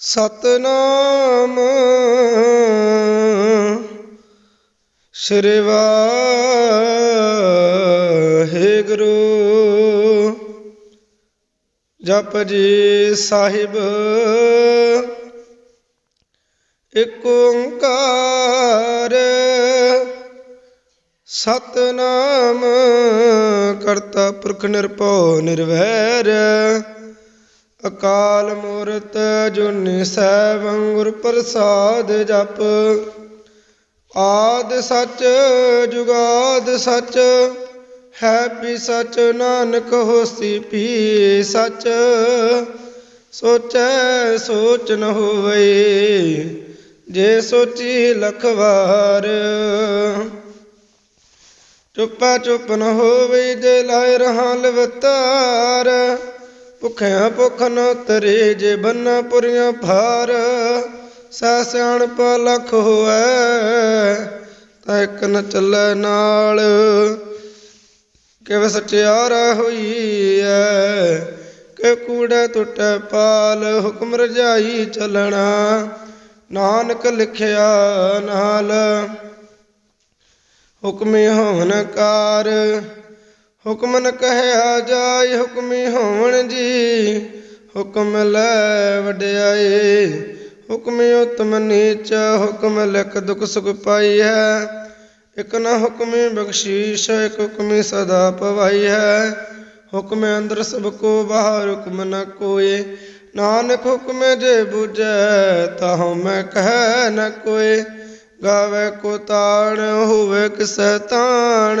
ਸਤਨਾਮ। ਸ੍ਰੀ ਵਾਹਿਗੁਰੂ। ਜਪ ਜੀ ਸਾਹਿਬ। ਇਕ ਓੰਕਾਰ। ਸਤਨਾਮ ਕਰਤਾ ਪੁਰਖ ਨਿਰਭਉ ਨਿਰਵੈਰ। ਅਕਾਲ ਮੂਰਤ ਜੁਨੀ ਸੈਭੰ ਗੁਰ ਪ੍ਰਸਾਦ ਜਪ। ਆਦ ਸੱਚ ਜੁਗਾਦ ਸੱਚ, ਹੈ ਵੀ ਸੱਚ, ਨਾਨਕ ਹੋਸੀ ਵੀ ਸੱਚ। ਸੋਚੈ ਸੋਚ ਨ ਹੋਵੇ, ਜੇ ਸੋਚੀ ਲਖ ਵਾਰ ਚੁੱਪਾ ਚੁੱਪ ਨ ਹੋਵੇ, ਜੇ ਲਾਇ ਰਹਾ ਲਵਤਾਰ। ਭੁਖਿਆ ਭੁਖ ਨ ਤਰੇ ਜੇ ਬੰਨਾ ਪੁਰੀਆਂ ਭਾਰ ਸੈ ਸਿਆਣਪ ਲਖ ਹੋਐ, ਤਾਂ ਇੱਕ ਨ ਚੱਲੈ ਨਾਲ। ਕਿਵ ਸਚਿਆਰਾ ਹੋਈ ਐ, ਕਿ ਕੂੜਾ ਟੁੱਟੈ ਪਾਲ, ਹੁਕਮ ਰਜਾਈ ਚੱਲਣਾ, ਨਾਨਕ ਲਿਖਿਆ ਨਾਲ। ਹੁਕਮੇ ਹੋਣ ਕਾਰ ਹੁਕਮ ਨ ਕਹਿਆ ਜਾਏ, ਹੁਕਮੀ ਹੋਵਣ ਜੀ। ਹੁਕਮ ਲੈ ਵਡਿਆਏ ਹੁਕਮੇ ਉਤਮ ਨੀਚ, ਹੁਕਮ ਲਿਖ ਦੁਖ ਸੁਖ ਪਾਈ ਹੈ। ਇਕ ਨ ਹੁਕਮੇ ਬਖਸ਼ੀਸ਼, ਇਕ ਹੁਕਮੇ ਸਦਾ ਪਵਾਈ ਹੈ। ਹੁਕਮੇ ਅੰਦਰ ਸਭ ਕੋ ਬਾਹਰ ਹੁਕਮ ਨ ਕੋਏ ਨਾਨਕ ਹੁਕਮੇ ਜੇ ਬੁਝੈ, ਤਾਹੂ ਮੈਂ ਕਹਿ ਨ ਕੋਏ ਗਾਵੇ ਕੋ ਤਾਣ, ਹੋਵੇ ਕਿਸੈ ਤਾਣ।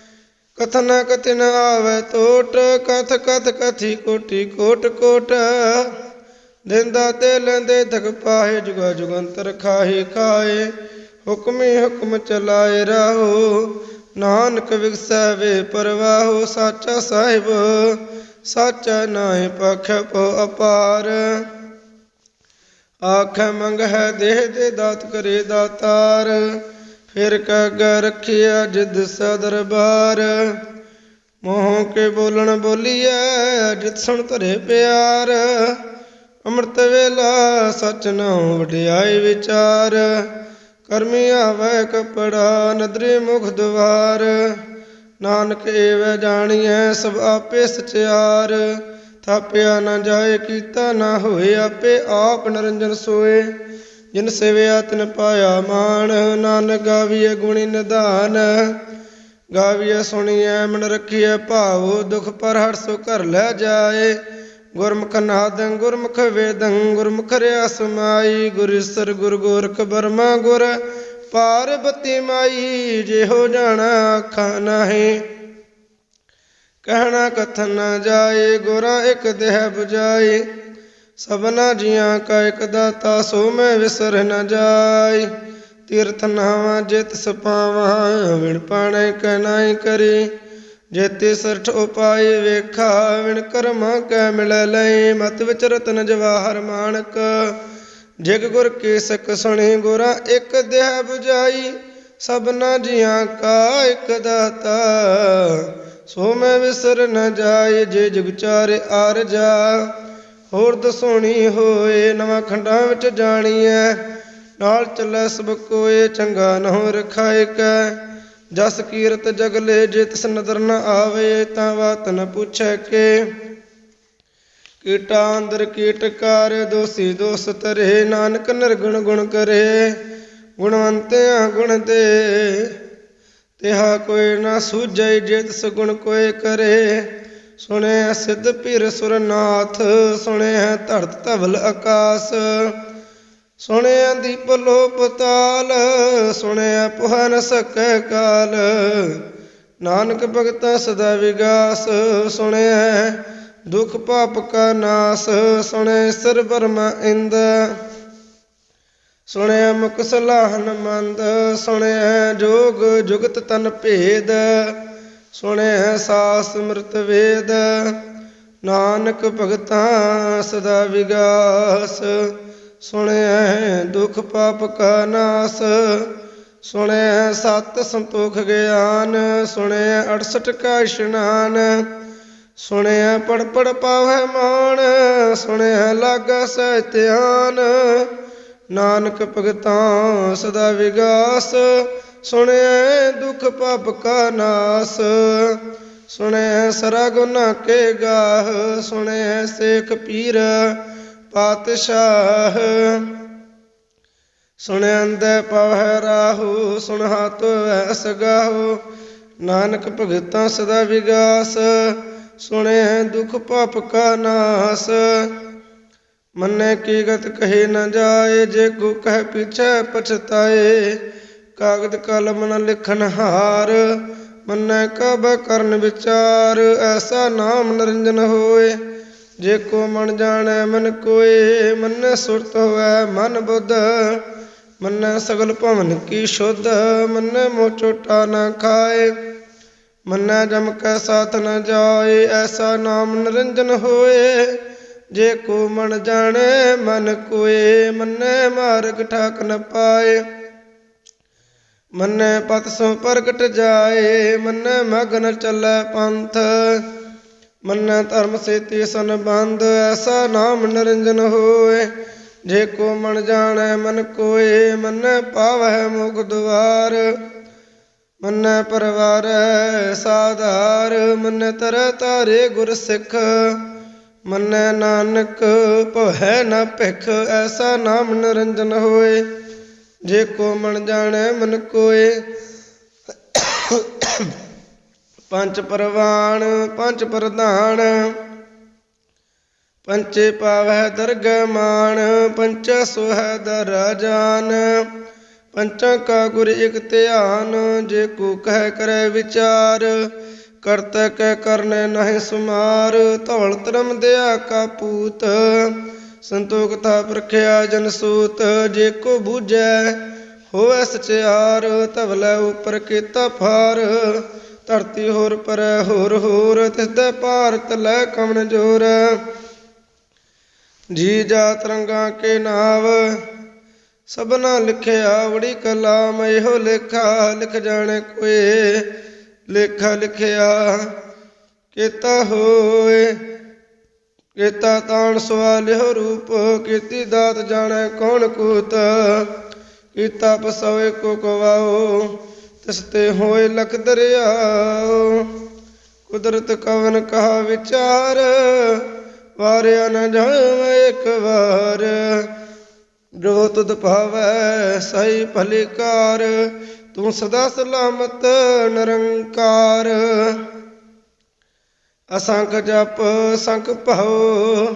ਕਥਨ ਕਥਿਨ ਆਵੇ ਟੋਟ, ਕਥ ਕਥ ਕਥੀ ਕੋਟੀ, ਕੋਟ ਕੋਟ। ਦਿੰਦਾ ਤੇ ਲੈਂਦੇ ਧਕ ਪਾਹੇ, ਜੁਗਾ ਜੁਗੰਤਰ ਖਾਹੇ ਖਾਏ ਹੁਕਮੇ ਹੁਕਮ ਚਲਾਏ ਰਹੋ, ਨਾਨਕ ਵਿਗਸੈ ਵੇ ਪਰਵਾਹੋ। ਸਾਚਾ ਸਾਹਿਬ, ਸਾਚਾ ਨਾਹੀ ਪਖ ਪੋ ਅਪਾਰ। ਆਖ ਮੰਗ ਹੈ ਦੇਹ ਦੇ ਦਾਤ ਕਰੇ ਦਾਤਾਰ। ਫਿਰ ਕਗ ਰਖਿਆ ਜਿਦ ਸਦਰਬਾਰ ਮੋਹ ਕੇ ਬੋਲਣ ਬੋਲੀਐ, ਜਿਤ ਸੁਣ ਧਰੇ ਪਿਆਰ। ਅੰਮ੍ਰਿਤ ਵੇਲਾ ਸਚ ਨਾਉ ਵਡਿਆਈ ਵਿਚਾਰ। ਕਰਮੀ ਆਵੈ ਕਪੜਾ ਨਦਰੀ ਮੁਖ ਦੁਆਰ ਨਾਨਕ ਏਵੈ ਜਾਣੀਐ ਸਭ ਆਪੇ ਸਚਿਆਰ। ਥਾਪਿਆ ਨਾ ਜਾਏ ਕੀਤਾ ਨਾ ਹੋਏ ਆਪੇ ਆਪ ਨਰੰਜਨ ਸੋਏ। ਜਿਨ ਸਿਵਿਆ ਤਿਨ ਪਾਇਆ ਮਾਨ ਨਾਨਕ ਗਾਵੀਏ ਗੁਣੀ ਨਿਧਾਨ ਗਾਵੀਏ ਸੁਣੀਐ, ਮਨ ਰਖੀਐ ਭਾਉ, ਦੁਖ ਪਰ ਹਰ ਸੋ ਘਰ ਲੈ ਜਾਏ। ਗੁਰਮੁਖ ਨਾਦੰ, ਗੁਰਮੁਖ ਵੇਦੰ, ਗੁਰਮੁਖ ਰਿਆ ਸਮਾਈ। ਗੁਰਸਰ ਗੁਰ ਗੋਰਖ ਬਰਮਾ ਗੁਰ, ਪਾਰਬਤੀ ਮਾਈ। ਜਿਹੋ ਜਾਣਾ ਅੱਖਾਂ ਨਾਹੀ। ਕਹਿਣਾ ਕਥਨ ਨਾ ਜਾਏ, ਗੁਰਾਂ ਇੱਕ ਦੇਹ 부ਜਾਈ ਸਭਨਾ ਜੀਆਂ ਕਾ ਇਕ ਦਾਤਾ, ਸੋ ਮੈਂ ਵਿਸਰ ਨ ਜਾਈ। ਤੀਰਥ ਨਾਵਾਂ ਜਿਤ ਸਪਾਵਾਂ ਵਿਣ ਪਾਣੇ ਕਨਾਈ ਕਰੀ। ਜੇਤੇ ਸਰਠ ਉਪਾਏ ਵੇਖਾ ਵਿਣ ਕਰਮਾ ਕੈ ਮਿਲ ਲਈ। ਮਤ ਵਿਚ ਰਤਨ ਜਵਾਹਰ ਮਾਨਕ, ਜਿਗ ਗੁਰ ਕੀ ਸਿੱਖ ਸੁਣੀ, ਗੁਰਾਂ ਇੱਕ ਦੇਹ 부ਜਾਈ ਸਭਨਾ ਜੀਆਂ ਕਾ ਇਕ ਦਾਤਾ, ਸੋ ਮੈਂ ਵਿਸਰ ਨ ਜਾਏ ਜੇ ਜੁਗ ਚਾਰੇ ਆਰ ਜਾ। ਹੋਰ ਦਸੋਣੀ ਹੋਏ, ਨਵਾਂ ਖੰਡਾਂ ਵਿੱਚ ਜਾਣੀਐ। ਨਾਲ ਚੱਲੈ ਸਭ ਕੋਏ, ਚੰਗਾ ਨਹੁ ਰਖਾਇ ਕੈ ਜਸ ਕੀਰਤ ਜਗਲੇ ਜੇ ਤਿਸ ਨਦਰ ਨ ਆਵੇ, ਤਾਂ ਬਾਤ ਨ ਪੁੱਛੈ ਕੇ। ਕੀਟਾ ਅੰਦਰ ਕੀਟ ਕਰ, ਦੋਸੀ ਦੋਸ ਤਰੇ ਨਾਨਕ ਨਿਰਗੁਣ ਗੁਣ ਕਰੇ, ਗੁਣਵੰਤਿਆ ਗੁਣ ਦੇ। ਤਿਹਾ ਕੋਈ ਨਾ ਸੂਝੈ, ਜੇ ਤਿਸ ਗੁਣ ਕੋਏ ਕਰੇ। ਸੁਣਿਆ ਸਿੱਧ ਪੀਰ ਸੁਰਨਾਥ ਸੁਣਿਆ ਧਰਤ ਧਵਲ ਆਕਾਸ। ਸੁਣਿਆ ਦੀਪ ਲੋਪ ਤਾਲ ਸੁਣਿਆ ਪੁਹ ਨ ਸਕੈ ਕਾਲ। ਨਾਨਕ ਭਗਤਾ ਸਦਾ ਵਿਗਾਸ ਸੁਣਿਆ ਦੁਖ ਪਾਪ ਕਾ ਨਾਸ, ਸੁਣੇ ਸਰ ਬਰਮਾ ਇੰਦ। ਸੁਣਿਆ ਮੁਖ ਸਲਾਹਨ ਮੰਦ ਸੁਣਿਆ ਜੋਗ ਜੁਗਤ ਤਨ ਭੇਦ। ਸੁਣਿਆ ਸਾਸ ਮ੍ਰਿਤ ਵੇਦ, ਨਾਨਕ ਭਗਤਾਂ ਸਦਾ ਵਿਗਾਸ। ਸੁਣਿਆ ਦੁਖ ਪਾਪ ਕਾ ਨਾਸ, ਸੁਣਿਆ ਸਤ ਸੰਤੋਖ ਗਿਆਨ, ਸੁਣਿਆ 68 ਕਾ ਇਸ਼ਨਾਨ। ਸੁਣਿਆ ਪੜ ਪੜ ਪਾਵੈ ਮਾਨ ਸੁਣਿਆ ਲਾਗਾ ਸਹਿ ਧਿਆਨ। ਨਾਨਕ ਭਗਤਾਂ ਸਦਾ ਵਿਗਾਸ ਸੁਣਿਆ ਦੁਖ ਪਾਪ ਕਾ ਨਾਸ ਸੁਣਿਆ ਸਰਾ ਗੁਨਾ ਕੇ ਗਾਹ, ਸੁਣੈ ਸੇਖ ਪੀਰ ਪਾਤਸ਼ਾਹ ਸੁਣਿਆੰਦ ਪਵਹਿ ਰਾਹੂ ਸੁਣਹਾ ਤੋ ਐਸ ਗਾਹੋ, ਨਾਨਕ ਭਗਤਾਂ ਸਦਾ ਵਿਗਾਸ ਸੁਣਿਆ ਦੁਖ ਪਾਪ ਕਾ ਨਾਸ। ਮੰਨੇ ਕੀ ਗਤ ਕਹੇ ਨਾ ਜਾਏ, ਜੇ ਕੋ ਕਹਿ ਪਿਛੈ ਪਛਤਾਏ ਕਾਗਦ ਕਲਮ ਨ ਲਿਖਨ ਹਾਰ, ਮੰਨੈ ਕਬ ਕਰਨ ਵਿਚਾਰ, ਐਸਾ ਨਾਮ ਨਿਰੰਜਨ ਹੋਏ। ਜੇ ਕੋ ਮਨ ਜਾਣੈ ਮਨ ਕੋਏ, ਮੰਨੈ ਸੁਰਤ ਹੋਵੈ ਮਨ ਬੁੱਧ। ਮੰਨੈ ਸਗਲ ਭਵਨ ਕੀ ਸ਼ੁੱਧ, ਮੰਨੈ ਮੋ ਚੋਟਾ ਨਾ ਖਾਏ। ਮੰਨੈ ਜਮ ਕੈ ਸਾਥ ਨ ਜਾਏ, ਐਸਾ ਨਾਮ ਨਿਰੰਜਨ ਹੋਏ। ਜੇ ਕੋ ਮਨ ਜਾਣੈ ਮਨ ਕੋਏ, ਮੰਨੈ ਮਾਰਗ ਠਾਕ ਨ ਪਾਏ। ਮੰਨੈ ਪਤ ਸੋ ਪ੍ਰਗਟ ਜਾਏ, ਮੰਨੈ ਮਗਨ ਚੱਲੈ ਪੰਥ। ਮੰਨੈ ਧਰਮ ਸੇਤੀ ਸੰਬੰਧ, ਐਸਾ ਨਾਮ ਨਿਰੰਜਨ ਹੋਏ। ਜੇ ਕੋ ਮਨ ਜਾਣੈ ਮਨ ਕੋਏ, ਮੰਨੈ ਪਾਵੈ ਮੁਖ ਦੁਆਰ। ਮੰਨੈ ਪਰਵਾਰੈ ਸਾਧਾਰ, ਮੰਨੈ ਤਰ ਤਾਰੇ ਗੁਰ ਸਿੱਖ। ਮੰਨੈ ਨਾਨਕ ਭਵੈ ਨਾ ਭਿਖ, ਐਸਾ ਨਾਮ ਨਿਰੰਜਨ ਹੋਏ। ਜੇ ਕੋ ਮਨ ਜਾਣੈ ਮਨ ਕੋਏ। ਪੰਜ ਪਰਵਾਨ ਪੰਜ ਪ੍ਰਧਾਨ। ਪੰਚੇ ਪਾਵੈ ਦਰਗ ਮਾਨ ਪੰਚ ਸੁਹੈ ਦਰਜਾਨ ਪੰਚਾਂ ਕਾ ਗੁਰ ਇਕ ਧਿਆਨ, ਜੇ ਕੋ ਕਹਿ ਕਰੈ ਵਿਚਾਰ। ਕਰਤ ਕੈ ਕਰਨੇ ਨਹੀਂ ਸੁਮਾਰ ਧੌਲ ਧਰਮ ਦਿਆ ਕਾ ਪੂਤ। ਸੰਤੋਖ ਤਾ ਪ੍ਰਖਿਆ ਜਨ ਸੂਤ, ਜੇ ਕੋ ਬੂਝੈ ਹੋਵੈ ਸਚਿਆਰ ਧਵਲੇ ਉਪਰ ਕੀਤਾ ਫਾਰ ਧਰਤੀ ਹੋਰ ਪਰ ਹੋਰ ਹੋਰ ਤਿਸਦੇ ਭਾਰਤ ਲੈ ਕਮਨ ਜੋਰ। ਜੀ ਜਾ ਤਰੰਗਾ ਕੇ ਨਾਵ, ਸਭਨਾ ਲਿਖਿਆ ਬੜੀ ਕਲਾਮ, ਇਹੋ ਲੇਖਾ ਲਿਖ ਜਾਣੇ ਕੋਏ। ਲੇਖਾ ਲਿਖਿਆ ਕੀਤਾ ਹੋਏ ਕੀਤਾ ਤਾਣ ਸਵਾਲਿਓ ਰੂਪ, ਕੀਤੀ ਦਾਤ ਜਾਣੈ ਕੌਣ ਕੂਤ? ਕੀਤਾ ਪਸਵੇ ਕੋ ਕਵਾਓ ਤਿਸ ਤੇ ਹੋਏ ਲਖ ਦਰਿਆਓ ਕੁਦਰਤ ਕਵਨ ਕਹਾ ਵਿਚਾਰ, ਵਾਰਿਆ ਨ ਜਾਵੇ ਇੱਕ ਵਾਰ। ਜੋ ਤੁਧ ਭਾਵੈ ਸਹੀ ਭਲਿਕਾਰ ਤੂੰ ਸਦਾ ਸਲਾਮਤ ਨਿਰੰਕਾਰ। ਅਸੰਖ ਜਪ, ਸੰਖ ਭਉ,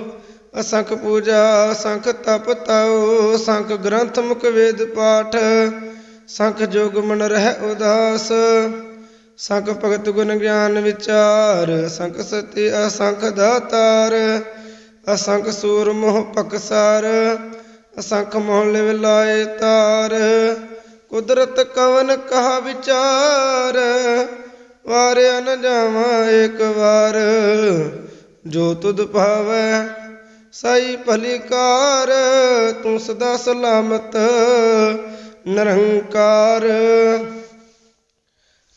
ਅਸੰਖ ਪੂਜਾ, ਸੰਖ ਤਪ ਤਉ, ਸੰਖ ਗ੍ਰੰਥ ਮੁਖ ਵੇਦ ਪਾਠ, ਸੰਖ ਜੋਗ ਮਨ ਰਹਿ ਉਦਾਸ, ਸੰਖ ਭਗਤ ਗੁਣ ਗਿਆਨ ਵਿਚਾਰ, ਸੰਖ ਸਤੀ ਅਸੰਖ ਦਾਤਾਰ, ਅਸੰਖ ਸੂਰ ਮੋਹ ਪਕਸਾਰ, ਅਸੰਖ ਮੋਹ ਲਿਵ ਲਾਏ ਤਾਰ, ਕੁਦਰਤ ਕਵਨ ਕਹਾ ਵਿਚਾਰ ਵਾਰਿਆ ਨ ਜਾਵਾਂ ਇੱਕ ਵਾਰ, ਜੋ ਤੁਧ ਭਾਵੈ ਸਾਈ ਭਲੀਕਾਰ, ਤੂੰ ਸਦਾ ਸਲਾਮਤ ਨਿਰੰਕਾਰ।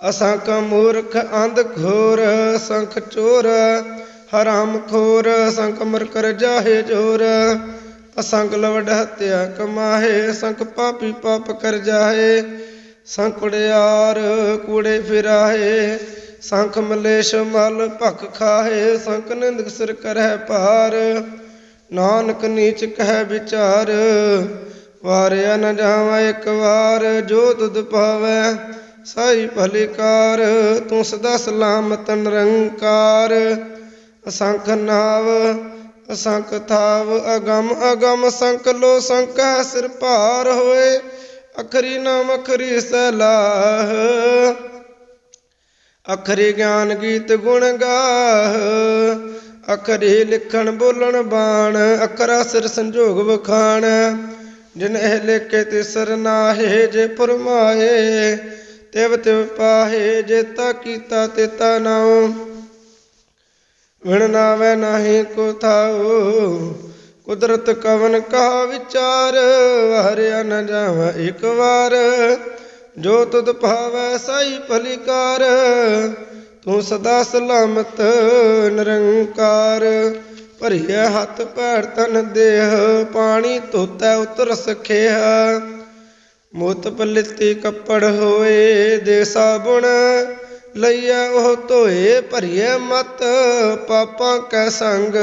ਅਸੰਖ ਮੂਰਖ ਅੰਧ ਖੋਰ ਸੰਖ ਚੋਰ, ਹਰਾਮ ਖੋਰ, ਸੰਖ ਮਰ ਕਰ ਜਾਹੇ ਜੋਰ। ਅਸੰਗ ਲਵਡ ਹਤਿਆ ਕਮਾਹੇ, ਸੰਖ ਪਾਪੀ ਪਾਪ ਕਰ ਜਾਹੇ। ਸੰਖ ਉੜਿਆਰ ਕੂੜੇ ਫਿਰਾਹੇ, ਸੰਖ ਮਲੇਸ਼ ਮਲ ਭਖ ਖਾਹੇ, ਸੰਖ ਨਿੰਦਕ ਸਿਰ ਕਰੈ ਪਾਰ ਨਾਨਕ ਨੀਚ ਕਹਿ ਵਿਚਾਰ, ਵਾਰਿਆ ਨ ਜਾਵਾਂ ਇੱਕ ਵਾਰ। ਜੋ ਤੁਧ ਪਾਵੈ, ਸਾਈ ਭਲਿਕਾਰ ਤੂੰ ਸਦਾ ਸਲਾਮਤ ਨਿਰੰਕਾਰ। ਅਸੰਖ ਨਾਵ, ਅਸੰਖ ਥਾਵ, ਅਗਮ ਅਗਮ ਸੰਖ ਲੋ ਸੰਕਾ ਸਿਰ ਭਾਰ ਹੋਏ। ਅਖਰੀ ਨਾਮ ਅਖਰੀ ਸਲਾਹ। ਅਖਰੀ ਗਿਆਨ ਗੀਤ ਗੁਣ ਗਾਹ। ਅਖਰੀ ਲਿਖਣ ਬੋਲਣ ਬਾਣ। ਅਖਰਾ ਸਿਰ ਸੰਜੋਗ ਵਖਾਣ। ਜਿਨ ਇਹ ਲੇਖੇ ਤਿਸਰ ਨਾਹੇ ਜੇ ਫਰਮਾਏ, ਤਿਵ ਤਿਵ ਪਾਹੇ ਜੇ ਤਾ ਕੀਤਾ ਤੇ ਤਾ ਨਾਉ। ਵਿਣ ਨਾਵੇ ਨਾਹੀ ਕੋ ਥਾਉ। ਕੁਦਰਤ ਕਵਨ ਕਾ ਵਿਚਾਰ, ਹਰਿਆ ਨ ਜਾਵਾ ਇੱਕ ਵਾਰ। ਜੋ ਤੁਧ ਭਾਵੈ ਸਾਈ ਭਲਿਕਾਰ ਤੂੰ ਸਦਾ ਸਲਾਮਤ ਨਿਰੰਕਾਰ। ਭਰੀਏ ਹੱਥ ਪੈਰ ਤਨ ਦੇਹ, ਪਾਣੀ ਧੋਤੈ ਉਤਰ ਸਖਿਆ ਮੋਤ ਪਲਿੱਤੀ ਕੱਪੜ ਹੋਏ ਦੇ ਸਾਬੁਣ, ਲਈਐ ਉਹ ਧੋਏ ਭਰੀਏ ਮਤ ਪਾਪਾਂ ਕੈ ਸੰਗ।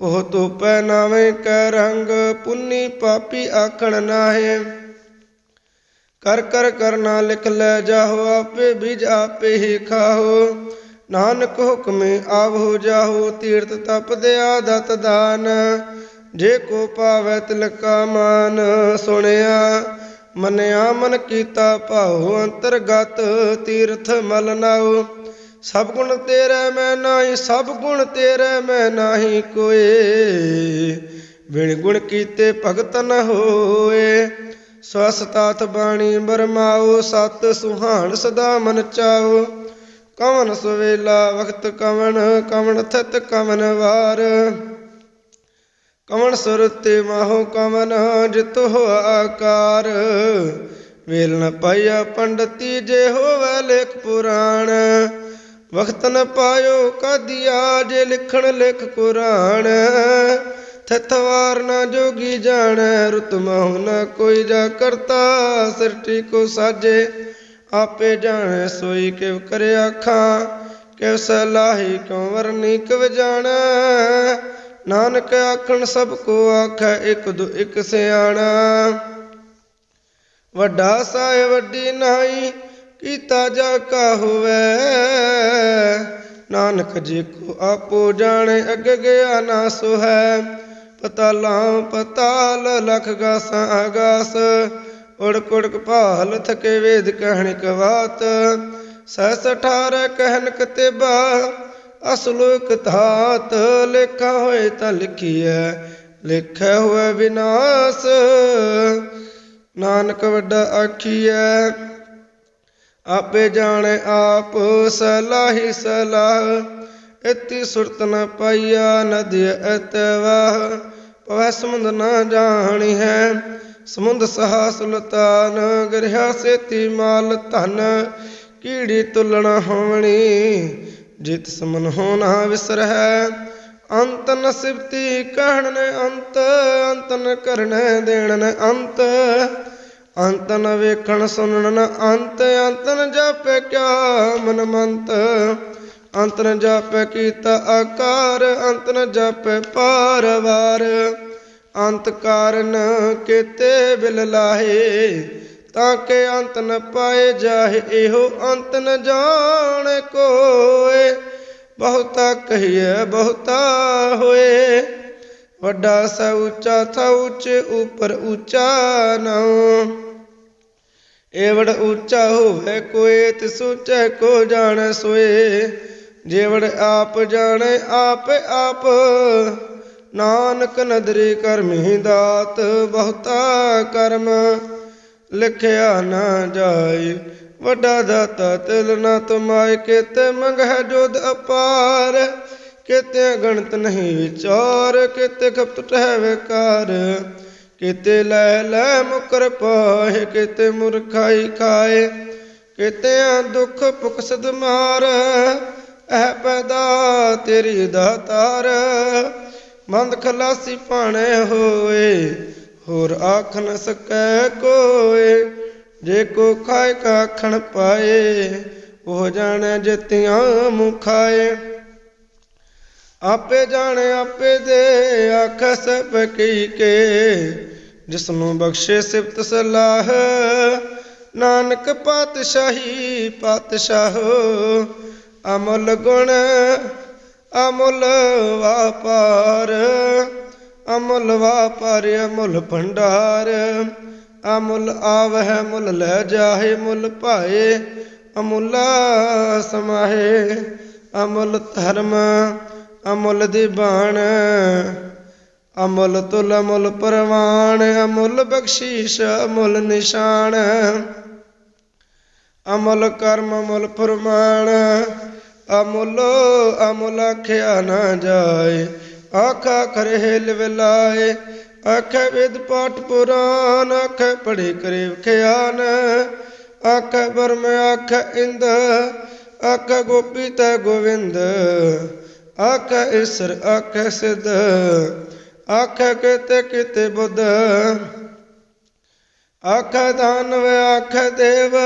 ਉਹ ਧੋਪੈ ਨਾਵੇਂ ਕੈ ਰੰਗ, ਪੁੰਨੀ ਪਾਪੀ ਆਖਣ ਨਾਹੇ। ਕਰ ਕਰ ਕਰਨਾ ਲਿਖ ਲੈ ਜਾਹੋ, ਆਪੇ ਬੀਜ ਆਪੇ ਹੀ ਖਾਹੋ। ਨਾਨਕ ਹੁਕਮੇ ਆਵੋ ਜਾਹੋ, ਤੀਰਥ ਤਪ ਦਿਆ ਦਤ ਦਾਨ। ਜੇ ਕੋ ਪਾਵੈ ਤਿਲਕਾ ਮਾਨ, ਸੁਣਿਆ, ਮੰਨਿਆ, ਮਨ ਕੀਤਾ ਭਾਉ ਅੰਤਰਗਤ ਤੀਰਥ ਮਲ ਨਾਉ। ਸਭ ਗੁਣ ਤੇਰੇ ਮੈਂ ਨਾਹੀ, ਸਭ ਗੁਣ ਤੇਰੇ ਮੈਂ ਨਾਹੀ ਕੋਏ। ਬਿਨ ਗੁਣ ਕੀਤੇ ਭਗਤ ਨ ਹੋਏ। ਸਵਸਤਾਤ ਬਾਣੀ ਬਰਮਾਓ, ਸਤ ਸੁਹਾਣ ਸਦਾ ਮਨ ਚਾਓ। ਕਵਨ ਸੁਵੇਲਾ ਵਖਤ ਕਵਨ ਕਵਨ ਥਤ ਕਵਨ ਵਾਰ। ਕਵਨ ਸੁਰਤੇ ਮਾਹੋ ਕਵਨ, ਜਿਤੋ ਆਕਾਰ। ਵੇਲ ਨ ਪਾਇਆ ਪੰਡਤੀ, ਜੇ ਹੋਵੇ ਲੇਖ ਪੁਰਾਣ। ਵਖਤ ਨ ਪਾਇਓ ਕਾਦੀਆ ਜੇ ਲਿਖਣ ਲਿਖ ਕੁਰਾਨ। ਥਥਵਾਰ ਨਾ ਜੋਗੀ ਜਾਣੈ, ਰੁਤ ਮਹੁ ਕੋਈ ਜਾ ਕਰਤਾ। ਸਿਰਟੀ ਕੋ ਸਾਜੇ, ਆਪੇ ਜਾਣੈ, ਸੋਈ ਕਿਵ ਕਰੇ ਆਖਾਂ। ਕਿਵ ਸਲਾਹੀ ਕਿਉ ਵਰਨੀ ਕਿਵ ਜਾਣੈ। ਨਾਨਕ ਆਖਣ ਸਭ ਕੋ ਆਖੈ, ਇਕ ਦੁ ਇਕ ਸਿਆਣਾ। ਵੱਡਾ ਸਾਇ ਵੱਡੀ ਨਾਈ ਕੀਤਾ ਜਾ ਕਾ ਹੋਵੇ। ਨਾਨਕ ਜੀ ਕੋ ਆਪੋ ਜਾਣੇ, ਅੱਗੇ ਗਿਆ ਨਾ ਸੋ ਹੈ ਪਤਾਲਾਂ ਪਤਾਲ, ਲਖ ਗਾਸਾਂ ਆਗਾਸ ਉੜਕ ਉੜਕ ਭਾਲ ਥਕੇ ਵੇਦ ਕਹਿਣ ਕਵਾਤ। ਸਹਸ ਅਠਾਰ ਕਹਿਨ ਕਤੇਬਾ ਅਸਲੋ ਇਕ ਧਾਤ। ਲੇਖਾ ਹੋਏ ਤਾਂ ਲਿਖੀਐ ਲਿਖਿਆ ਹੋਇਆ ਵਿਨਾਸ਼। ਨਾਨਕ ਵੱਡਾ ਆਖੀਐ ਆਪੇ ਜਾਣੇ ਆਪ ਸਲਾਹੀ ਸਲਾਹ, ਇਤੀ ਸੁਰਤ ਨ ਪਾਈਆ ਨਦੀ ਅਤਵਾਹ ਪਵੈ ਸਮੁੰਦ ਨ ਜਾਣੀ ਹੈ, ਸਮੁੰਦ ਸਹਾ ਸੁਲਤਾਨ ਗਰਿਆ ਸੇਤੀ ਮਾਲ ਧਨ, ਕੀੜੀ ਤੁਲਣਾ ਹੋਣੀ, ਜਿਤ ਸਮਨ ਹੋਣਾ ਵਿਸਰਹਿ ਅੰਤ ਸਿਫਤੀ ਕਹਿਣ ਨੇ ਅੰਤ ਅੰਤ ਨ ਕਰਨੇ ਦੇਣ ਨੇ ਅੰਤ। ਅੰਤ ਨ ਵੇਖਣ ਸੁਣਨ ਅੰਤ ਅੰਤਨ ਜਪ ਕਿਆ ਮਨ ਮੰਤ? ਅੰਤ ਨ ਕੀਤਾ ਆਕਾਰ ਅੰਤਨ ਜਪ ਜਾਪੇ ਪਾਰਵਾਰ। ਅੰਤ ਕਾਰਨ ਕੀਤੇ ਬਿਲ ਲਾਹੇ, ਤਾਂ ਕਿ ਅੰਤ ਨ ਪਾਏ ਜਾਹੇ, ਇਹੋ ਅੰਤ ਨ ਜਾਣ ਕੋਏ। ਬਹੁਤਾ ਕਹੀਏ ਬਹੁਤਾ ਹੋਏ। ਵੱਡਾ ਸਾ ਉੱਚਾ ਥਾ ਉੱਚੇ, ਉਪਰ ਉੱਚਾ ਨਾਉ। ਏਵੜ ਉੱਚਾ ਹੋਵੇ ਕੋਏ, ਤਿਸ ਉੱਚੇ ਕੋ ਜਾਣ ਸੋਏ। ਜੇਵੜ ਆਪ ਜਾਣੇ, ਆਪ ਆਪ। ਨਾਨਕ ਨਦਰੀ ਕਰਮੀ ਦਾਤ, ਬਹੁਤਾ ਕਰਮ। ਲਿਖਿਆ ਨਾ ਜਾਏ, ਵੱਡਾ ਦਾਤਾ ਤਿਲ ਨਾ ਤੁਮਾਇ ਕਿਤੇ ਮੰਗਹਿ ਜੋਦ ਅਪਾਰ, ਕਿਤੇ ਗਣਤ ਨਹੀਂ ਵਿਚਾਰ, ਕਿਤੇ ਖਪਤ ਟਹਿ ਵਿਕਾਰ। ਕਿਤੇ ਲੈ ਲੈ ਮੁਕਰ ਪਾਏ ਕਿਤੇ ਮੁਰਖਾਈ ਖਾਏ ਕਿਤੇ ਦੁੱਖ ਪੁਕਸਦ ਮਾਰ ਇਹ ਪੈਦਾ ਤੇਰੀ ਦਾਤਾਰ ਮੰਦ ਖਲਾਸੀ ਭਾਣੇ ਹੋਏ, ਹੋਰ ਆਖ ਨ ਸਕੈ ਕੋਏ, ਜੇ ਕੋ ਖਾਏ ਕਾਖਣ ਪਾਏ, ਉਹ ਜਾਣੈ ਜਿਤਿਆਂ ਮੁਖਾਏ ਆਪੇ ਜਾਣੇ, ਆਪੇ ਦੇ, ਆਖ ਸਭ ਕੀ ਕੇ। ਜਿਸ ਨੂੰ ਬਖਸ਼ੇ ਸਿਫਤ ਸਲਾਹ, ਨਾਨਕ ਪਾਤਸ਼ਾਹੀ, ਪਾਤਸ਼ਾਹ। ਅਮਲ ਗੁਣ, ਅਮੁੱਲ ਵਾਪਾਰ ਅਮੁੱਲ ਵਾਪਾਰ, ਅਮੁੱਲ ਭੰਡਾਰ। ਅਮੁੱਲ ਆਵਹਿ ਮੁੱਲ ਲੈ ਜਾਹੇ ਮੁੱਲ ਭਾਏ, ਅਮੁੱਲਾ ਸਮਾਹੇ। ਅਮੁੱਲ ਧਰਮ ਅਮੁੱਲ ਦੀ ਬਾਣ, ਅਮੁੱਲ ਤੁਲ ਅਮੁੱਲ ਪ੍ਰਵਾਨ ਅਮੁੱਲ ਬਖਸ਼ੀਸ਼, ਅਮੁੱਲ ਨਿਸ਼ਾਨ। ਅਮੁੱਲ ਕਰਮ, ਅਮੁੱਲ ਫਰਮਾਨ, ਅਮੁੱਲ ਅਮੁੱਲ ਆਖਿਆ ਨਾ ਜਾਏ। ਆਖਾ ਕਰੇ ਹਿਲ ਵਿਲਾਏ, ਆਖੇ ਵਿਦ ਪਾਠ ਪੁਰਾਨ, ਆਖੇ ਪੜੇ ਕਰੇ ਖਿਆਨ ਆਖੇ ਬਰਮ ਆਖੇ ਇੰਦ, ਆਖੇ ਗੋਪੀ ਤੈ ਗੋਵਿੰਦ। ਆਖੇ ਈਸਰ ਆਖੈ ਸਿਧ, ਆਖੈ ਕਿਤੇ ਕਿਤੇ ਬੁੱਧ। ਆਖੇ ਦਾਨਵ, ਆਖੈ ਦੇਵ,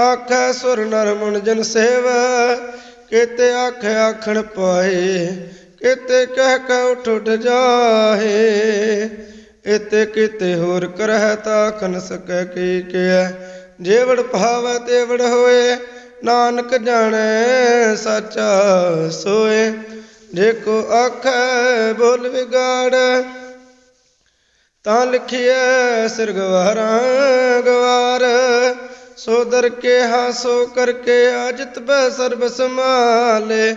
ਆਖੈ ਸੁਰ ਨਰ ਮਨ ਜਨ ਸੇਵ। ਕਿਤੇ ਆਖੈ ਆਖਣ ਪਾਏ, ਕਿਤੇ ਕਹਿ ਕੇ ਉਠ ਉਠ ਜਾਹੇ। ਇਤੇ ਕਿਤੇ ਹੋਰ ਕਰਹਿ ਤਾ ਸਕੈ ਕੀ ਕਿਐ। ਜੇਵੜ ਭਾਵੈ ਤੇਵੜ ਹੋਏ ਨਾਨਕ ਜਾਣੈ ਸਾਚਾ ਸੋਏ, ਜੇ ਕੋ ਆਖੈ ਬੋਲ ਵਿਗਾੜ, ਤਾਂ ਲਿਖਿਐ ਸਿਰ ਗਵਾਰਾਂ। ਗਵਾਰ ਸੋ ਦਰ ਕੇ ਹਾਸੋ ਕਰਕੇ ਅਜਤ ਬੈ ਸਰਬ ਸਮਾਲੇ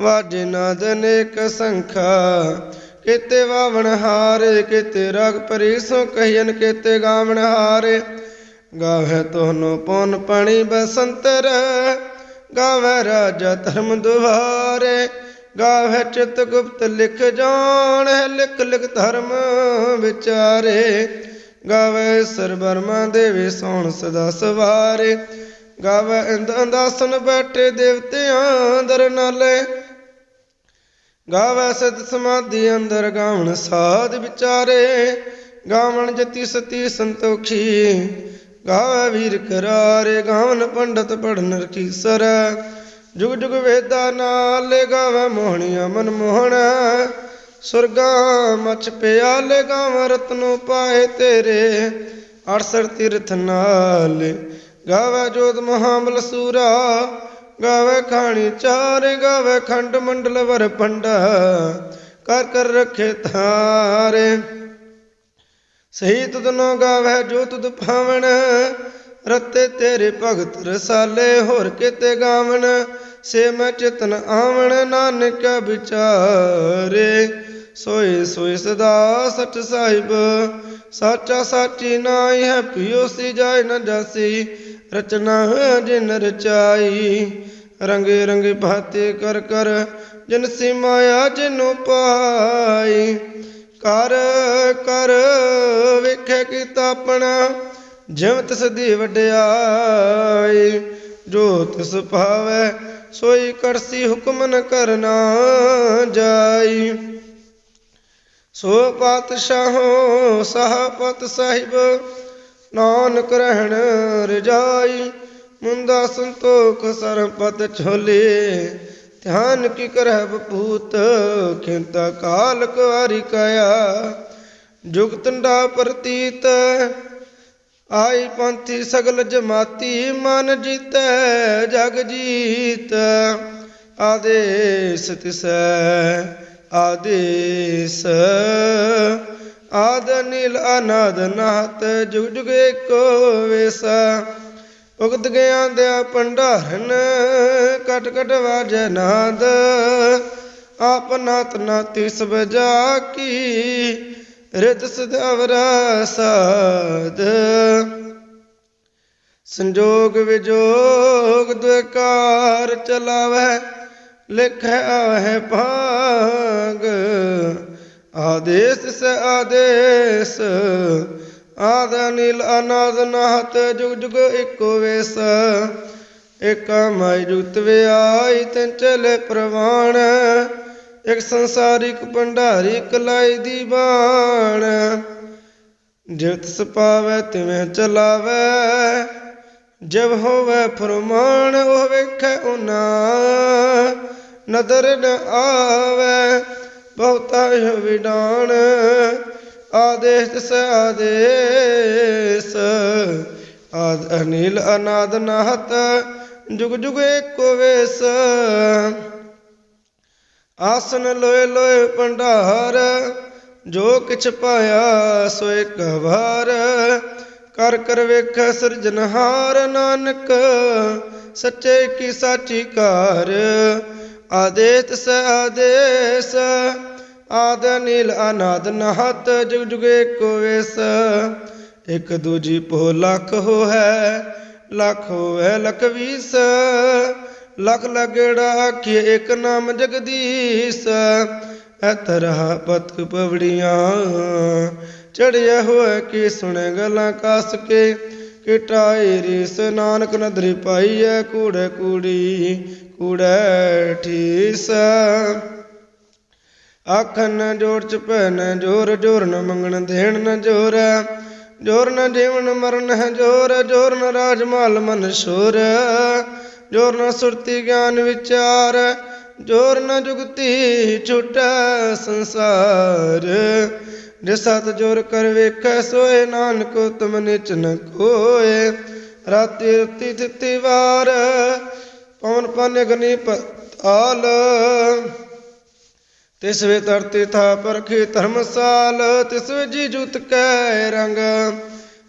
ਵਾਜੇ ਨਾਦ ਅਨੇਕ ਸੰਖਾ, ਕਿਤੇ ਵਾਵਣ ਹਾਰੇ, ਕਿਤੇ ਰਗ ਪਰੀਸੋ ਕਹੀਨ ਕਿਤੇ ਗਾਵਣ ਹਾਰੇ। ਗਾਵੇ ਤੋਨੋ ਪੌਨ ਪਾਣੀ ਬਸੰਤਰ, ਗਾਵੇ ਰਾਜਾ ਧਰਮ ਦੁਆਰੇ, ਗਾਵੇ ਚਿਤ ਗੁਪਤ ਲਿਖ ਜਾਣ, ਲਿਖ ਲਿਖ ਧਰਮ ਵਿਚਾਰੇ, ਗਾਵੇ ਸਰ ਬਰਮਾ ਦੇਵੀ ਸੋਣ ਸਦਾ ਸਵਾਰੇ, ਗਾਵੇ ਇੰਦ ਅੰਦਾਸਨ ਬੈਠੇ ਦੇਵਤਿਆਂ ਅੰਦਰ ਨਾਲੇ, ਗਾਵੇ ਸਤ ਸਮਾਧੀ ਅੰਦਰ ਗਾਵਣ ਸਾਧ ਵਿਚਾਰੇ, ਗਾਵਣ ਜਤੀ ਸਤੀ ਸੰਤੋਖੀ ਗਾਵੇ ਵੀਰ ਕਰਾਰ, ਗਾਵਨ ਪੰਡਤ ਪੜਨ ਰਖੀਸਰ ਜੁਗ ਜੁਗ ਵੇਦਾ ਨਾਲ ਗਾਵੇ ਮੋਹਣੀਆਂ ਮਨ ਮੋਹਣ। ਸੁਰਗਾ ਮਚ ਪਿਆਲੇ ਗਾਵ ਰਤਨੋ ਪਾਏ ਤੇਰੇ। 68 ਤੀਰਥ ਨਾਲ ਗਾਵੇ ਜੋਤ ਮਹਾਬਲ ਸੂਰਾ। ਗਾਵੇ ਖਾਣੀ ਚਾਰੇ, ਗਾਵੇ ਖੰਡ ਮੰਡਲ ਵਰ ਪੰਡਾ। ਕਰ ਕਰ ਰਖੇ ਥਾਰੇ ਸਹੀ ਤੁਧਨੋ ਗਾਵੇ ਜੋ ਤੁਧ ਭਾਵਨ, ਰਤੇ ਤੇਰੇ ਭਗਤ ਰਸਾਲੇ ਹੋਰ ਕਿਤੇ ਗਾਵਣ ਸੇ ਮੈਂ ਚਿਤਨ ਆਵਣ ਨਾਨਕ ਵਿਚਾਰੇ। ਸੋਏ ਸੋਏ ਸਦਾ ਸਚ ਸਾਹਿਬ, ਸਾਚਾ ਸਾਚੀ ਨਾਈ ਹੈ ਪਿਓ ਸੀ ਜਾਇ ਨ ਜਾਸੀ, ਰਚਨਾ ਜਿਨ ਰਚਾਈ। ਰੰਗੇ ਰੰਗੇ ਭਾਤੇ ਕਰ ਕਰ ਜਿਨ ਸੀ ਮਾਇਆ ਜਿਨੂ ਪਾਈ ਕਰ ਕਰ ਵੇਖੇ ਕੀਤਾ ਆਪਣਾ ਜਿਵ ਤਿਸ ਦੀ ਵਡਿਆਈ, ਜੋ ਤਿਸ ਭਾਵੈ, ਸੋਈ ਕਰਸੀ ਹੁਕਮ ਨ ਕਰਨਾ ਜਾਈ। ਸੋ ਪਾਤਸ਼ਾਹੋ ਸਹਪਤ ਸਾਹਿਬ, ਨਾਨਕ ਰਹਿਣ ਰਜਾਈ ਮੁੰਦਾ ਸੰਤੋਖ ਸਰਪਤ ਛੋਲੇ। ਧਿਆਨ ਕੀ ਕਰਹਿ ਬਪੂਤ ਖਿੰਤਾ ਕਾਲ ਕੁਾਰੀ ਕਾਇਆ। ਜੁਗਤੰਡਾ ਪ੍ਰਤੀਤ, ਆਈ ਪੰਥੀ ਸਗਲ ਜਮਾਤੀ, ਮਨ ਜੀਤੈ, ਜਗ ਜੀਤ। ਆਦੇਸ ਤਿਸੈ, ਆਦੇਸ। ਆਦ ਨੀਲ ਅਨਾਦ ਨਾਤ, ਜੁਗ ਜੁਗ ਏਕੋ ਵੇਸਾ। ਉਗਤ ਗਿਆ ਦਿਆ ਭੰਡਾਰਨ ਕਟ ਕਟ ਵਾਜੈ ਨਾਦ। ਆਪ ਨਾਤ ਨਾਤੀ ਸਭ ਜਾ ਕੀ ਰਿਤ ਸਦਵਰਾ ਸਾਧ। ਸੰਜੋਗ ਵਿਜੋਗ ਦੁਕਾਰ ਚਲਾਵੈ ਲਿਖੈ ਆਵੈ ਭਾਗ। ਆਦੇਸ ਸ ਆਦੇਸ ਆਦ ਅਨਿਲ ਅਨਾਦ ਨਾਹਤ ਜੁਗ ਜੁਗ ਇੱਕੋ ਵੇਸ ਇਕ ਮਾਈ ਜੁਗਤ ਵਿਆਈ ਤਨ ਚਲੇ ਪ੍ਰਵਾਣ, ਇਕ ਸੰਸਾਰਿਕ ਭੰਡਾਰੀ ਕਲਾਈ ਦੀ ਬਾਣ। ਜਿਤ ਸਪਾਵੈ ਤਿਵੇਂ ਚਲਾਵੈ ਜਬ ਹੋਵੇ ਫਰਮਾਨ, ਉਹ ਵੇਖੈ ਉਨਾ। ਨਦਰ ਨ ਆਵੈ, ਬਹੁਤਾ ਹੀ ਵਿਡਾਣ। ਆਦੇਸ਼ ਸ ਆਦੇਸ। ਆਦ ਅਨੀਲ ਅਨਾਦ ਨਾਹਤ, ਜੁਗ ਜੁਗ ਏਕੋ ਵੇਸ। ਆਸਨ ਲੋਏ ਲੋਏ ਭੰਡਾਰ, ਜੋ ਕਿਛ ਪਾਇਆ ਸੋ ਇੱਕ ਵਾਰ। ਕਰ ਕਰ ਵੇਖ ਸਿਰਜਨਹਾਰ ਨਾਨਕ, ਸੱਚੇ ਕੀ ਸਾਚੀ ਕਾਰ ਆਦੇਸ ਸ ਆਦੇਸ। ਆਦ ਨੀਲ ਅਨਾਦ ਨਹਤ, ਜੁਗ ਜੁਗੇ ਕੋ ਵੇਸ। ਇਕ ਦੂਜੀ ਪੋ ਲੱਖ ਹੋ ਹੈ ਲੱਖ ਹੋਵੇ ਲਖ ਵੀਸ। ਲਖ ਲਗੜਾ ਆਖੀਏ ਇੱਕ ਨਾਮ ਜਗਦੀਸ਼। ਐਤਰਹਾ ਪਤ ਪਵੜੀਆਂ ਚੜਿਆ ਹੋਇਆ ਕਿ ਸੁਣੇ ਗੱਲਾਂ ਕਸ ਕੇ। ਕਿਟਾਈ ਰੀਸ ਨਾਨਕ ਨਦਰੀ ਪਾਈ ਐ ਕੂੜੇ ਕੂੜੀ, ਕੂੜੇ ਠੀਸ। ਆਖਨ ਨ ਜੋੜ ਚ ਨ ਜੋਰ ਜੋਰ ਨ ਮੰਗਣ, ਦੇਣ ਨ ਜੋਰ। ਜੋਰ ਨ ਜੀਵਨ, ਮਰਨ ਹੈ ਜੋਰ। ਜੋਰ ਨ ਰਾਜ, ਮਾਲ, ਮਨ, ਸ਼ੋਰ। ਜੋਰ ਨ ਸੁਰਤੀ, ਗਿਆਨ, ਵਿਚਾਰ। ਜੋਰ ਨ ਜੁਗਤੀ, ਛੁਟੈ ਸੰਸਾਰ। ਜੇ ਸਤ ਜੋਰ ਕਰ ਵੇਖੈ, ਸੋਏ ਨਾਨਕ ਤੁਮ ਨਿਚ ਨ ਕੋਏ। ਰਾਤੀ ਰਤੀ ਤਿਤੀ ਵਾਰ, ਪਵਨ ਪਾਨੇ ਗਨੀ ਪਤਾਲ ਤਿਸ ਵੇ ਤਰਤੀ ਥਾ ਪਰਖੀ ਧਰਮਸਾਲ ਤਿਸ ਵੇ ਜੀ ਜੁਤ ਕੈ ਰੰਗ।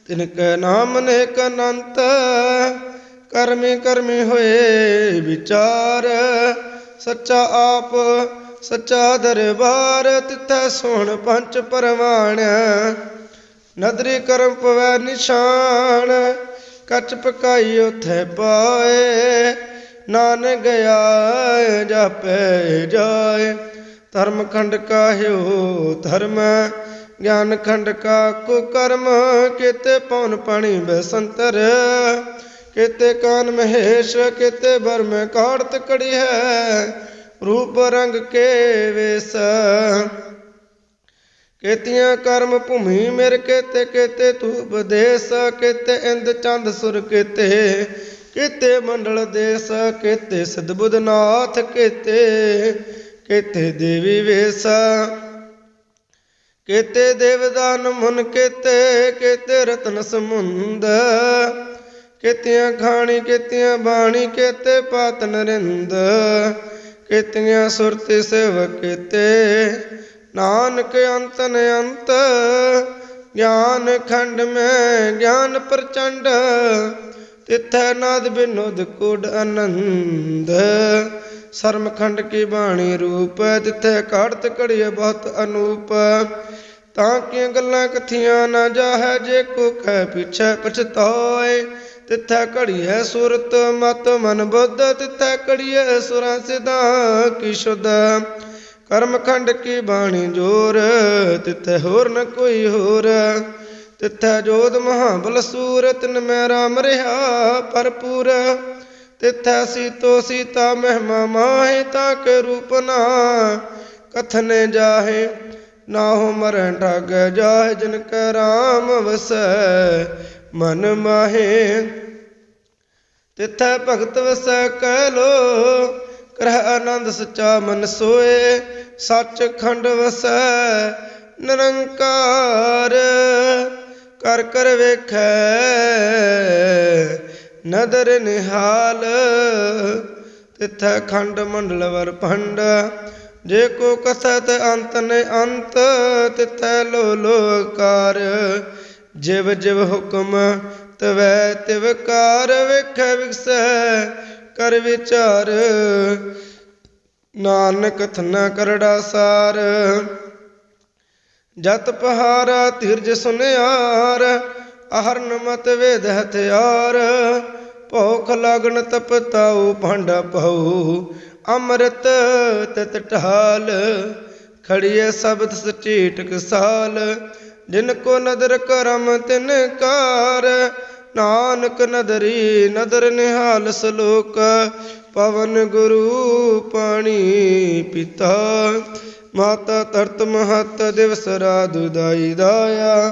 ਤਿਨ ਕੈ ਨਾਮ ਨੇ ਅਨੰਤ, ਕਰਮੀ ਕਰਮੀ ਹੋਏ ਵਿਚਾਰ। ਸੱਚਾ ਆਪ, ਸੱਚਾ ਦਰਬਾਰ, ਤਿੱਥੈ ਸੋਹਣ ਪੰਚ ਪਰਵਾਣ। ਨਦਰੀ ਕਰਮ ਪਵੈ ਨਿਸ਼ਾਨ, ਕੱਚ ਪਕਾਈ ਉਥੇ ਪਾਏ। ਨਾਨ ਗਿਆ, ਜਾਪੈ ਜਾਏ। ਧਰਮ ਖੰਡ ਕਾਹਿਓ, ਧਰਮ ਗਿਆਨ ਖੰਡ ਕਾ ਕੋ ਕਰਮ, ਕਿਤੇ ਪਉਨ ਪਾਣੀ ਬਸੰਤਰ, ਕੀਤੇ ਕਾਨ ਮਹੇਸ਼, ਕੀਤੇ ਬਰਮ ਕਾੜਤ ਕੜੀ ਹੈ ਰੂਪ ਰੰਗ ਕੇ ਵੇਸ। ਕੀਤੀਆਂ ਕਰਮ ਭੂਮੀ ਮਿਰ ਕੀਤੇ ਕੀਤੇ ਧੂਪ ਦੇਸ, ਕੀਤੇ ਇੰਦ ਚੰਦ ਸੁਰ ਕੀਤੇ ਕੀਤੇ ਮੰਡਲ ਦੇਸ, ਕੀਤੇ ਸਿਧ ਬੁਧਨਾਥ ਕੀਤੇ। ਕੀਤੇ ਦੇਵੀ ਵੇਸਾ, ਕੀਤੇ ਦੇਵਦਾਨ ਮੁਨ ਕੀਤੇ ਕੀਤੇ ਰਤਨ ਸਮੁੰਦ, ਕੀਤੀਆਂ ਖਾਣੀ, ਕੀਤੀਆਂ ਬਾਣੀ, ਕੀਤੇ ਪਾਤ ਨਰਿੰਦ, ਕੀਤੀਆਂ ਸੁਰਤੀ ਸੇਵਕ ਕੀਤੇ, ਨਾਨਕ ਅੰਤ ਨ ਅੰਤ ਗਿਆਨ ਖੰਡ ਮੈਂ, ਗਿਆਨ ਪ੍ਰਚੰਡ, ਤਿਥੈ ਨਾਦ ਬਿਨੋਦ ਕੁੜ ਆਨੰਦ ਸਰਮਖੰਡ ਕੀ ਬਾਣੀ ਰੂਪ ਤਿਥੈ ਕਾੜਤ ਕੜੀਏ ਬਹੁਤ ਅਨੂਪ ਤਾਂ ਕਿ ਗੱਲਾਂ ਕਥੀਆਂ ਨਾ ਜਾਹੈ, ਜੇ ਕੋ ਕਹਿ ਪਿਛੈ ਪਛਤਾਏ। ਤਿਥੈ ਘੜੀਐ ਸੁਰਤ, ਮਤ ਮਨ ਬੁੱਧ, ਤਿਥੈ ਘੜੀਐ ਸੁਰਾਂ ਸਿਧਾ ਕੀ ਸ਼ੁੱਧ। ਕਰਮ ਖੰਡ ਕੀ ਬਾਣੀ ਜੋਰ, ਤਿਥੈ ਹੋਰ ਨ ਕੋਈ ਹੋਰ। ਤਿਥੈ ਜੋਤ ਮਹਾਬਲ ਸੂਰਤ ਨ ਮੈਂ ਰਾਮ ਰਹਾ ਭਰਪੂਰ। ਤਿਥੈ ਸੀਤੋ ਸੀਤਾ ਮਹਿਮਾ ਮਾਹੇ ਤਾਂ ਕੇ ਰੂਪ ਨਾ ਕਥਨੇ ਜਾਹੇ ਨਾ ਹੋ ਮਰਨ ਠਗ ਜਾਹੇ ਜਿਨ ਕੈ ਰਾਮ ਵਸੈ, ਮਨ ਮਾਹੇ। ਤਿਥੈ ਭਗਤ ਵਸੈ ਕਹਿ ਲੋ, ਕਰਹਿ ਆਨੰਦ ਸਚਾ ਮਨ ਸੋਏ, ਸੱਚ ਖੰਡ ਵਸੈ ਨਿਰੰਕਾਰ। ਕਰ ਕਰ ਵੇਖੈ ਨਦਰ ਨਿਹਾਲ, ਤਿਥੈ ਖੰਡ ਮੰਡਲ ਵਰ ਭੰਡ। ਜੇ ਕੋ ਕਥਤ ਅੰਤ ਨੇ ਅੰਤ, ਤਿਥੈ ਲੋ ਲੋਕਾਰ ਜਿਵ ਜਿਵ ਹੁਕਮ ਤਵੈ ਤਿਵਕਾਰ ਵੇਖੈ ਵਿਗਸੈ ਕਰ ਵਿਚਾਰ। ਨਾਨਕ ਥਨਾ ਕਰੜਾ ਸਾਰ। ਜਤ ਪਹਾਰਾ ਧੀਰਜ ਸੁਨਿਆਰ। ਅਹਰਨ ਮਤ ਵੇਦ ਹਥਿਆਰ, ਭੋਖ ਲਗਨ ਤਪਤਾਉ ਭਾਂਡਾ ਪਹੂ ਅੰਮ੍ਰਿਤ ਤਤ ਢਾਲ, ਖੜੀਏ ਸ਼ਬਦ ਸਚੀਟਕ ਸਾਲ, ਜਿਨ ਕੋ ਨਦਰ ਕਰਮ ਤਿਨ ਕਾਰ, ਨਾਨਕ ਨਦਰੀ ਨਦਰ ਨਿਹਾਲ ਸਲੋਕ, ਪਵਨ ਗੁਰੂ ਪਾਣੀ ਪਿਤਾ, ਮਾਤਾ ਤਰਤ ਮਹਤ ਦਿਵਸ ਰਾਤ ਉਦਾਈ ਦਾਇਆ